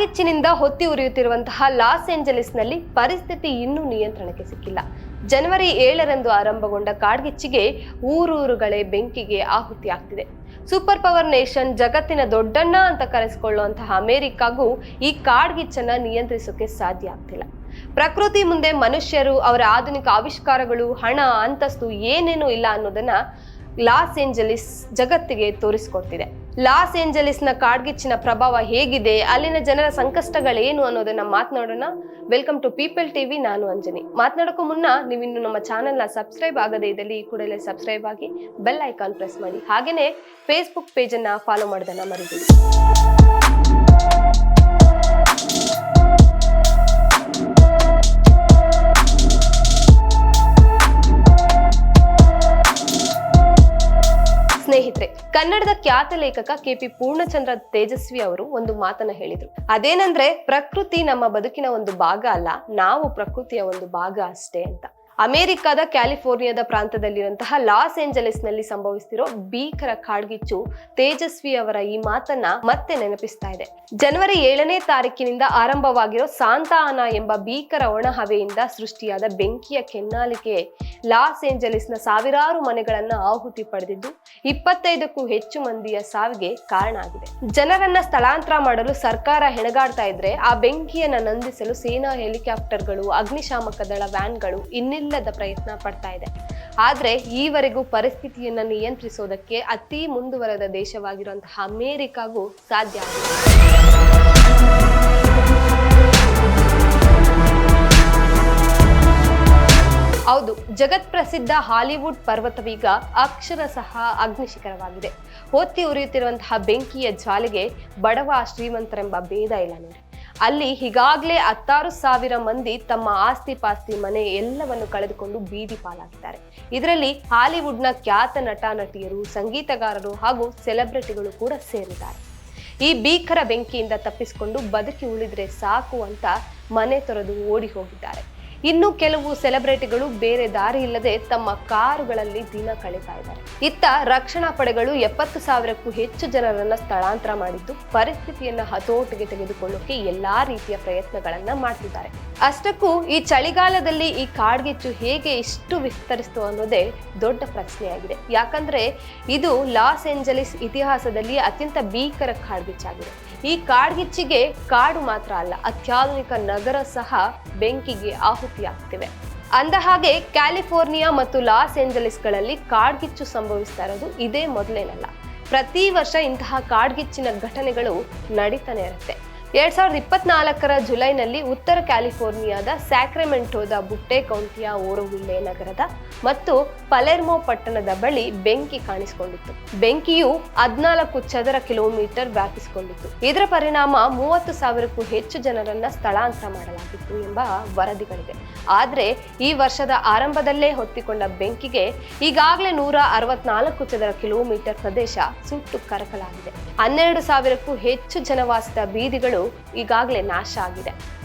ಕಾಡ್ಗಿಚ್ಚಿನಿಂದ ಹೊತ್ತಿ ಉರಿಯುತ್ತಿರುವಂತಹ ಲಾಸ್ ಏಂಜಲೀಸ್ನಲ್ಲಿ ಪರಿಸ್ಥಿತಿ ಇನ್ನೂ ನಿಯಂತ್ರಣಕ್ಕೆ ಸಿಕ್ಕಿಲ್ಲ. ಜನವರಿ ಏಳರಂದು ಆರಂಭಗೊಂಡ ಕಾಡ್ಗಿಚ್ಚಿಗೆ ಊರೂರುಗಳೇ ಬೆಂಕಿಗೆ ಆಹುತಿಯಾಗ್ತಿದೆ. ಸೂಪರ್ ಪವರ್ ನೇಷನ್ ಜಗತ್ತಿನ ದೊಡ್ಡಣ್ಣ ಅಂತ ಕರೆಸಿಕೊಳ್ಳುವಂತಹ ಅಮೆರಿಕಾಗೂ ಈ ಕಾಡ್ಗಿಚ್ಚನ್ನ ನಿಯಂತ್ರಿಸೋಕೆ ಸಾಧ್ಯ ಆಗ್ತಿಲ್ಲ. ಪ್ರಕೃತಿ ಮುಂದೆ ಮನುಷ್ಯರು ಅವರ ಆಧುನಿಕ ಆವಿಷ್ಕಾರಗಳು, ಹಣ, ಅಂತಸ್ತು ಏನೇನೂ ಇಲ್ಲ ಅನ್ನೋದನ್ನ ಲಾಸ್ ಏಂಜಲೀಸ್ ಜಗತ್ತಿಗೆ ತೋರಿಸಿಕೊಡ್ತಿದೆ. ಲಾಸ್ ಏಂಜಲೀಸ್ನ ಕಾಡ್ಗಿಚ್ಚಿನ ಪ್ರಭಾವ ಹೇಗಿದೆ? ಅಲ್ಲಿನ ಜನರ ಸಂಕಷ್ಟಗಳೇನು ಅನ್ನೋದನ್ನ ಮಾತನಾಡೋಣ. ವೆಲ್ಕಮ್ ಟು ಪೀಪಲ್ ಟಿವಿ, ನಾನು ಅಂಜನಿ. ಮಾತನಾಡೋಕ್ಕೂ ಮುನ್ನ ನೀವಿನ್ನು ನಮ್ಮ ಚಾನೆಲ್ನ ಸಬ್ಸ್ಕ್ರೈಬ್ ಆಗದೇ ಇದ್ದಲ್ಲಿ ಈ ಕೂಡಲೇ ಸಬ್ಸ್ಕ್ರೈಬ್ ಆಗಿ ಬೆಲ್ ಐಕಾನ್ ಪ್ರೆಸ್ ಮಾಡಿ. ಹಾಗೆಯೇ ಫೇಸ್ಬುಕ್ ಪೇಜನ್ನು ಫಾಲೋ ಮಾಡೋದನ್ನ ಮರಿಬೇಡಿ. ಖ್ಯಾತ ಲೇಖಕ ಕೆಪಿ ಪೂರ್ಣಚಂದ್ರ ತೇಜಸ್ವಿ ಅವರು ಒಂದು ಮಾತನ್ನ ಹೇಳಿದ್ರು. ಅದೇನಂದ್ರೆ, ಪ್ರಕೃತಿ ನಮ್ಮ ಬದುಕಿನ ಒಂದು ಭಾಗ ಅಲ್ಲ, ನಾವು ಪ್ರಕೃತಿಯ ಒಂದು ಭಾಗ ಅಷ್ಟೇ ಅಂತ. ಅಮೆರಿಕದ ಕ್ಯಾಲಿಫೋರ್ನಿಯಾದ ಪ್ರಾಂತದಲ್ಲಿರುವಂತಹ ಲಾಸ್ ಏಂಜಲೀಸ್ನಲ್ಲಿ ಸಂಭವಿಸ್ತಿರೋ ಭೀಕರ ಕಾಡ್ಗಿಚ್ಚು ತೇಜಸ್ವಿ ಅವರ ಈ ಮಾತನ್ನ ಮತ್ತೆ ನೆನಪಿಸ್ತಾ ಇದೆ. ಜನವರಿ ಏಳನೇ ತಾರೀಕಿನಿಂದ ಆರಂಭವಾಗಿರೋ ಸಾಂತಾನ ಎಂಬ ಭೀಕರ ಒಣ ಹವೆಯಿಂದ ಸೃಷ್ಟಿಯಾದ ಬೆಂಕಿಯ ಕೆನ್ನಾಲಿಕೆ ಲಾಸ್ ಏಂಜಲೀಸ್ನ ಸಾವಿರಾರು ಮನೆಗಳನ್ನ ಆಹುತಿ ಪಡೆದಿದ್ದು, ಇಪ್ಪತ್ತೈದಕ್ಕೂ ಹೆಚ್ಚು ಮಂದಿಯ ಸಾವಿಗೆ ಕಾರಣ ಆಗಿದೆ. ಜನರನ್ನ ಸ್ಥಳಾಂತರ ಮಾಡಲು ಸರ್ಕಾರ ಹೆಣಗಾಡ್ತಾ ಇದ್ರೆ ಆ ಬೆಂಕಿಯನ್ನ ನಂದಿಸಲು ಸೇನಾ ಹೆಲಿಕಾಪ್ಟರ್ಗಳು, ಅಗ್ನಿಶಾಮಕ ದಳ ವ್ಯಾನ್ಗಳು ಇನ್ನಿಲ್ಲದ ಪ್ರಯತ್ನ ಪಡ್ತಾ ಇದೆ. ಆದ್ರೆ ಈವರೆಗೂ ಪರಿಸ್ಥಿತಿಯನ್ನ ನಿಯಂತ್ರಿಸೋದಕ್ಕೆ ಅತಿ ಮುಂದುವರೆದ ದೇಶವಾಗಿರುವಂತಹ ಅಮೆರಿಕಾಗೂ ಸಾಧ್ಯ ಹೌದು, ಜಗತ್ ಪ್ರಸಿದ್ಧ ಹಾಲಿವುಡ್ ಪರ್ವತವೀಗ ಅಕ್ಷರಶಃ ಅಗ್ನಿಶಿಖರವಾಗಿದೆ. ಹೊತ್ತಿ ಉರಿಯುತ್ತಿರುವಂತಹ ಬೆಂಕಿಯ ಜ್ವಾಲೆಗೆ ಬಡವ ಶ್ರೀಮಂತರೆಂಬ ಭೇದ ಇಲ್ಲ ನೋಡಿ. ಅಲ್ಲಿ ಈಗಾಗಲೇ ಹತ್ತಾರು ಸಾವಿರ ಮಂದಿ ತಮ್ಮ ಆಸ್ತಿ ಪಾಸ್ತಿ ಮನೆ ಎಲ್ಲವನ್ನು ಕಳೆದುಕೊಂಡು ಬೀದಿ ಪಾಲಾಗಿದ್ದಾರೆ. ಇದರಲ್ಲಿ ಹಾಲಿವುಡ್ನ ಖ್ಯಾತ ನಟ, ನಟಿಯರು, ಸಂಗೀತಗಾರರು ಹಾಗೂ ಸೆಲೆಬ್ರಿಟಿಗಳು ಕೂಡ ಸೇರಿದ್ದಾರೆ. ಈ ಭೀಕರ ಬೆಂಕಿಯಿಂದ ತಪ್ಪಿಸಿಕೊಂಡು ಬದುಕಿ ಉಳಿದ್ರೆ ಸಾಕು ಅಂತ ಮನೆ ತೊರೆದು ಓಡಿ ಹೋಗಿದ್ದಾರೆ. ಇನ್ನು ಕೆಲವು ಸೆಲೆಬ್ರಿಟಿಗಳು ಬೇರೆ ದಾರಿ ಇಲ್ಲದೆ ತಮ್ಮ ಕಾರುಗಳಲ್ಲಿ ದಿನ ಕಳೀತಾ ಇದ್ದಾರೆ. ಇತ್ತ ರಕ್ಷಣಾ ಪಡೆಗಳು ಎಪ್ಪತ್ತು ಸಾವಿರಕ್ಕೂ ಹೆಚ್ಚು ಜನರನ್ನ ಸ್ಥಳಾಂತರ ಮಾಡಿದ್ದು, ಪರಿಸ್ಥಿತಿಯನ್ನ ಹತೋಟಿಗೆ ತೆಗೆದುಕೊಳ್ಳೋಕೆ ಎಲ್ಲಾ ರೀತಿಯ ಪ್ರಯತ್ನಗಳನ್ನ ಮಾಡ್ತಿದ್ದಾರೆ. ಅಷ್ಟಕ್ಕೂ ಈ ಚಳಿಗಾಲದಲ್ಲಿ ಈ ಕಾಡ್ಗಿಚ್ಚು ಹೇಗೆ ಇಷ್ಟು ವಿಸ್ತರಿಸ್ತು ಅನ್ನೋದೇ ದೊಡ್ಡ ಪ್ರಶ್ನೆಯಾಗಿದೆ. ಯಾಕಂದ್ರೆ ಇದು ಲಾಸ್ ಏಂಜಲೀಸ್ ಇತಿಹಾಸದಲ್ಲಿ ಅತ್ಯಂತ ಭೀಕರ ಕಾಡ್ಗಿಚ್ಚಾಗಿದೆ. ಈ ಕಾಡ್ಗಿಚ್ಚಿಗೆ ಕಾಡು ಮಾತ್ರ ಅಲ್ಲ, ಅತ್ಯಾಧುನಿಕ ನಗರ ಸಹ ಬೆಂಕಿಗೆ ಆಹುತಿಯಾಗ್ತಿವೆ. ಅಂದ ಹಾಗೆ ಕ್ಯಾಲಿಫೋರ್ನಿಯಾ ಮತ್ತು ಲಾಸ್ ಏಂಜಲೀಸ್ಗಳಲ್ಲಿ ಕಾಡ್ಗಿಚ್ಚು ಸಂಭವಿಸ್ತಾ ಇರೋದು ಇದೇ ಮೊದಲೇನಲ್ಲ. ಪ್ರತಿ ವರ್ಷ ಇಂತಹ ಕಾಡ್ಗಿಚ್ಚಿನ ಘಟನೆಗಳು ನಡೀತಾನೆ ಇರುತ್ತೆ. ಎರಡ್ ಸಾವಿರದ ಇಪ್ಪತ್ನಾಲ್ಕರ ಜುಲೈನಲ್ಲಿ ಉತ್ತರ ಕ್ಯಾಲಿಫೋರ್ನಿಯಾದ ಸ್ಯಾಕ್ರೆಮೆಂಟೋದ ಬುಟ್ಟೆ ಕೌಂಟಿಯ ಓರೋವಿಲ್ಲೆ ನಗರದ ಮತ್ತು ಪಲೆರ್ಮೋ ಪಟ್ಟಣದ ಬಳಿ ಬೆಂಕಿ ಕಾಣಿಸಿಕೊಂಡಿತ್ತು. ಬೆಂಕಿಯು ಹದಿನಾಲ್ಕು ಚದರ ಕಿಲೋಮೀಟರ್ ವ್ಯಾಪಿಸಿಕೊಂಡಿತ್ತು. ಇದರ ಪರಿಣಾಮ ಮೂವತ್ತು ಸಾವಿರಕ್ಕೂ ಹೆಚ್ಚು ಜನರನ್ನ ಸ್ಥಳಾಂತರ ಮಾಡಲಾಗಿತ್ತು ಎಂಬ ವರದಿಗಳಿವೆ. ಆದರೆ ಈ ವರ್ಷದ ಆರಂಭದಲ್ಲೇ ಹೊತ್ತಿಕೊಂಡ ಬೆಂಕಿಗೆ ಈಗಾಗಲೇ ನೂರ ಅರವತ್ನಾಲ್ಕು ಚದರ ಕಿಲೋಮೀಟರ್ ಪ್ರದೇಶ ಸುಟ್ಟು ಕರಕಲಾಗಿದೆ. ಹನ್ನೆರಡು ಸಾವಿರಕ್ಕೂ ಹೆಚ್ಚು ಜನವಾಸದ ಬೀದಿಗಳು ಈಗಾಗಲೇ ನಾಶ ಆಗಿದೆ.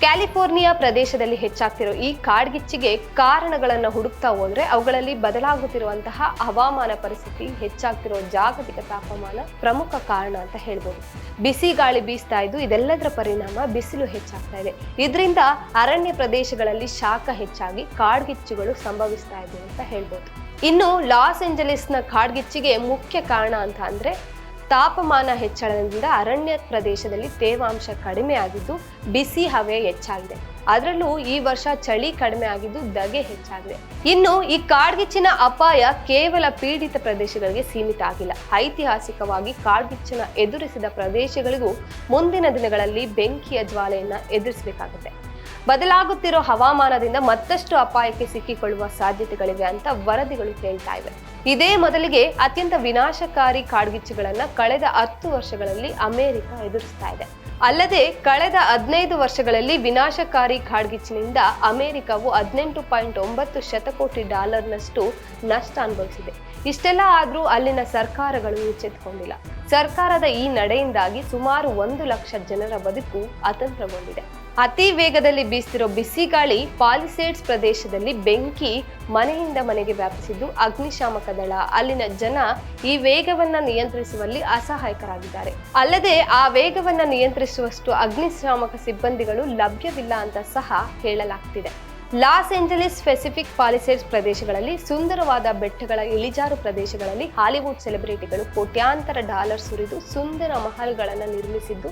ಕ್ಯಾಲಿಫೋರ್ನಿಯಾ ಪ್ರದೇಶದಲ್ಲಿ ಹೆಚ್ಚಾಗ್ತಿರೋ ಈ ಕಾಡ್ಗಿಚ್ಚಿಗೆ ಕಾರಣಗಳನ್ನು ಹುಡುಕ್ತಾ ಹೋದ್ರೆ ಅವುಗಳಲ್ಲಿ ಬದಲಾಗುತ್ತಿರುವಂತಹ ಹವಾಮಾನ ಪರಿಸ್ಥಿತಿ, ಹೆಚ್ಚಾಗ್ತಿರೋ ಜಾಗತಿಕ ತಾಪಮಾನ ಪ್ರಮುಖ ಕಾರಣ ಅಂತ ಹೇಳ್ಬೋದು. ಬಿಸಿ ಗಾಳಿ ಬೀಸ್ತಾ ಇದ್ದು ಇದೆಲ್ಲದರ ಪರಿಣಾಮ ಬಿಸಿಲು ಹೆಚ್ಚಾಗ್ತಾ ಇದೆ. ಇದರಿಂದ ಅರಣ್ಯ ಪ್ರದೇಶಗಳಲ್ಲಿ ಶಾಖ ಹೆಚ್ಚಾಗಿ ಕಾಡ್ಗಿಚ್ಚುಗಳು ಸಂಭವಿಸ್ತಾ ಇದೆ ಅಂತ ಹೇಳ್ಬೋದು. ಇನ್ನು ಲಾಸ್ ಏಂಜಲೀಸ್ನ ಕಾಡ್ಗಿಚ್ಚಿಗೆ ಮುಖ್ಯ ಕಾರಣ ಅಂತ ಅಂದ್ರೆ ತಾಪಮಾನ ಹೆಚ್ಚಳದಿಂದ ಅರಣ್ಯ ಪ್ರದೇಶದಲ್ಲಿ ತೇವಾಂಶ ಕಡಿಮೆ ಆಗಿದ್ದು ಬಿಸಿ ಹವೆ ಹೆಚ್ಚಾಗಿದೆ. ಅದರಲ್ಲೂ ಈ ವರ್ಷ ಚಳಿ ಕಡಿಮೆ ಆಗಿದ್ದು ದಗೆ ಹೆಚ್ಚಾಗಿದೆ. ಇನ್ನು ಈ ಕಾಡ್ಗಿಚ್ಚಿನ ಅಪಾಯ ಕೇವಲ ಪೀಡಿತ ಪ್ರದೇಶಗಳಿಗೆ ಸೀಮಿತ ಆಗಿಲ್ಲ. ಐತಿಹಾಸಿಕವಾಗಿ ಕಾಡ್ಗಿಚ್ಚನ ಎದುರಿಸಿದ ಪ್ರದೇಶಗಳಿಗೂ ಮುಂದಿನ ದಿನಗಳಲ್ಲಿ ಬೆಂಕಿಯ ಜ್ವಾಲೆಯನ್ನ ಎದುರಿಸಬೇಕಾಗುತ್ತೆ. ಬದಲಾಗುತ್ತಿರೋ ಹವಾಮಾನದಿಂದ ಮತ್ತಷ್ಟು ಅಪಾಯಕ್ಕೆ ಸಿಕ್ಕಿಕೊಳ್ಳುವ ಸಾಧ್ಯತೆಗಳಿವೆ ಅಂತ ವರದಿಗಳು ಹೇಳ್ತಾ ಇವೆ. ಇದೇ ಮೊದಲಿಗೆ ಅತ್ಯಂತ ವಿನಾಶಕಾರಿ ಕಾಡ್ಗಿಚ್ಚುಗಳನ್ನ ಕಳೆದ ಹತ್ತು ವರ್ಷಗಳಲ್ಲಿ ಅಮೆರಿಕ ಎದುರಿಸ್ತಾ ಇದೆ. ಅಲ್ಲದೆ ಕಳೆದ ಹದಿನೈದು ವರ್ಷಗಳಲ್ಲಿ ವಿನಾಶಕಾರಿ ಕಾಡ್ಗಿಚ್ಚಿನಿಂದ ಅಮೆರಿಕವು ಹದಿನೆಂಟು ಪಾಯಿಂಟ್ ಒಂಬತ್ತು ಶತಕೋಟಿ ಡಾಲರ್ನಷ್ಟು ನಷ್ಟ ಅನುಭವಿಸಿದೆ. ಇಷ್ಟೆಲ್ಲ ಆದರೂ ಅಲ್ಲಿನ ಸರ್ಕಾರಗಳು ಎಚ್ಚೆತ್ತುಕೊಂಡಿಲ್ಲ ಸರ್ಕಾರದ ಈ ನಡೆಯಿಂದಾಗಿ ಸುಮಾರು ಒಂದು ಲಕ್ಷ ಜನರ ಬದುಕು ಅತಂತ್ರಗೊಂಡಿದೆ. ಅತಿ ವೇಗದಲ್ಲಿ ಬೀಸ್ತಿರೋ ಬಿಸಿ ಗಾಳಿ ಪಾಲಿಸೇಡ್ಸ್ ಪ್ರದೇಶದಲ್ಲಿ ಬೆಂಕಿ ಮನೆಯಿಂದ ಮನೆಗೆ ವ್ಯಾಪಿಸಿದ್ದು ಅಗ್ನಿಶಾಮಕ ದಳ. ಅಲ್ಲಿನ ಜನ ಈ ವೇಗವನ್ನ ನಿಯಂತ್ರಿಸುವಲ್ಲಿ ಅಸಹಾಯಕರಾಗಿದ್ದಾರೆ. ಅಲ್ಲದೆ ಆ ವೇಗವನ್ನ ನಿಯಂತ್ರಿಸುವಷ್ಟು ಅಗ್ನಿಶಾಮಕ ಸಿಬ್ಬಂದಿಗಳು ಲಭ್ಯವಿಲ್ಲ ಅಂತ ಸಹ ಹೇಳಲಾಗ್ತಿದೆ. ಲಾಸ್ ಏಂಜಲೀಸ್ ಸ್ಪೆಸಿಫಿಕ್ ಪಾಲಿಸೇಡ್ಸ್ ಪ್ರದೇಶಗಳಲ್ಲಿ, ಸುಂದರವಾದ ಬೆಟ್ಟಗಳ ಇಳಿಜಾರು ಪ್ರದೇಶಗಳಲ್ಲಿ ಹಾಲಿವುಡ್ ಸೆಲೆಬ್ರಿಟಿಗಳು ಕೋಟ್ಯಾಂತರ ಡಾಲರ್ ಸುರಿದು ಸುಂದರ ಮಹಲ್ಗಳನ್ನು ನಿರ್ಮಿಸಿದ್ದು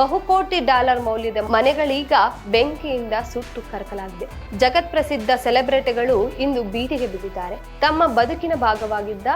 ಬಹುಕೋಟಿ ಡಾಲರ್ ಮೌಲ್ಯದ ಮನೆಗಳೀಗ ಬೆಂಕಿಯಿಂದ ಸುಟ್ಟು ಕರಕಲಾಗಿದೆ. ಜಗತ್ ಪ್ರಸಿದ್ಧ ಸೆಲೆಬ್ರಿಟಿಗಳು ಇಂದು ಬೀದಿಗೆ ಬಿದ್ದಿದ್ದಾರೆ. ತಮ್ಮ ಬದುಕಿನ ಭಾಗವಾಗಿದ್ದ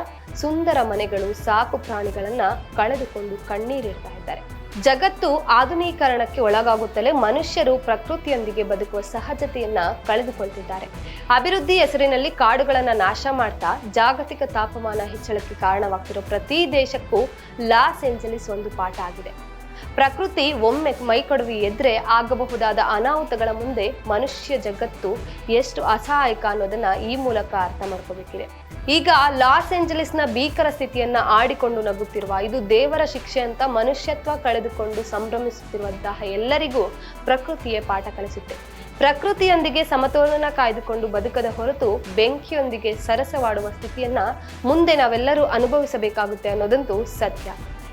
ಸುಂದರ ಮನೆಗಳು ಸಾಕು ಪ್ರಾಣಿಗಳನ್ನ ಕಳೆದುಕೊಂಡು ಕಣ್ಣೀರಿಡ್ತಾ ಇದ್ದಾರೆ. ಜಗತ್ತು ಆಧುನೀಕರಣಕ್ಕೆ ಒಳಗಾಗುತ್ತಲೇ ಮನುಷ್ಯರು ಪ್ರಕೃತಿಯೊಂದಿಗೆ ಬದುಕುವ ಸಹಜತೆಯನ್ನ ಕಳೆದುಕೊಳ್ತಿದ್ದಾರೆ. ಅಭಿವೃದ್ಧಿ ಹೆಸರಿನಲ್ಲಿ ಕಾಡುಗಳನ್ನ ನಾಶ ಮಾಡ್ತಾ ಜಾಗತಿಕ ತಾಪಮಾನ ಹೆಚ್ಚಳಕ್ಕೆ ಕಾರಣವಾಗ್ತಿರೋ ಪ್ರತಿ ದೇಶಕ್ಕೂ ಲಾಸ್ ಏಂಜಲೀಸ್ ಒಂದು ಪಾಠ ಆಗಿದೆ. ಪ್ರಕೃತಿ ಒಮ್ಮೆ ಮೈಕಡುವಿ ಎದ್ರೆ ಆಗಬಹುದಾದ ಅನಾಹುತಗಳ ಮುಂದೆ ಮನುಷ್ಯ ಜಗತ್ತು ಎಷ್ಟು ಅಸಹಾಯಕ ಅನ್ನೋದನ್ನ ಈ ಮೂಲಕ ಅರ್ಥ ಮಾಡ್ಕೋಬೇಕಿದೆ. ಈಗ ಲಾಸ್ ಏಂಜಲೀಸ್ನ ಭೀಕರ ಸ್ಥಿತಿಯನ್ನ ಆಡಿಕೊಂಡು ನಗುತ್ತಿರುವ, ಇದು ದೇವರ ಶಿಕ್ಷೆ ಅಂತ ಮನುಷ್ಯತ್ವ ಕಳೆದುಕೊಂಡು ಸಂಭ್ರಮಿಸುತ್ತಿರುವಂತಹ ಎಲ್ಲರಿಗೂ ಪ್ರಕೃತಿಯೇ ಪಾಠ ಕಲಿಸುತ್ತೆ. ಪ್ರಕೃತಿಯೊಂದಿಗೆ ಸಮತೋಲನ ಕಾಯ್ದುಕೊಂಡು ಬದುಕದ ಹೊರತು ಬೆಂಕಿಯೊಂದಿಗೆ ಸರಸವಾಡುವ ಸ್ಥಿತಿಯನ್ನ ಮುಂದೆ ನಾವೆಲ್ಲರೂ ಅನುಭವಿಸಬೇಕಾಗುತ್ತೆ ಅನ್ನೋದಂತೂ ಸತ್ಯ.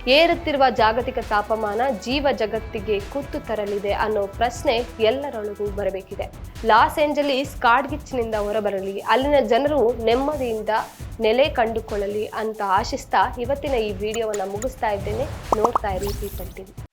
ಏರುತ್ತಿರುವ ಜಾಗತಿಕ ತಾಪಮಾನ ಜೀವ ಜಗತ್ತಿಗೆ ಕುತ್ತು ತರಲಿದೆ ಅನ್ನೋ ಪ್ರಶ್ನೆ ಎಲ್ಲರೊಳಗೂ ಬರಬೇಕಿದೆ. ಲಾಸ್ ಏಂಜಲೀಸ್ ಕಾಡ್ಗಿಚ್ಚಿನಿಂದ ಹೊರಬರಲಿ, ಅಲ್ಲಿನ ಜನರು ನೆಮ್ಮದಿಯಿಂದ ನೆಲೆ ಕಂಡುಕೊಳ್ಳಲಿ ಅಂತ ಆಶಿಸ್ತಾ ಇವತ್ತಿನ ಈ ವಿಡಿಯೋವನ್ನು ಮುಗಿಸ್ತಾ ಇದ್ದೇನೆ. ನೋಡ್ತಾ ಇರಿ ಪೀಪಲ್ ಟಿವಿ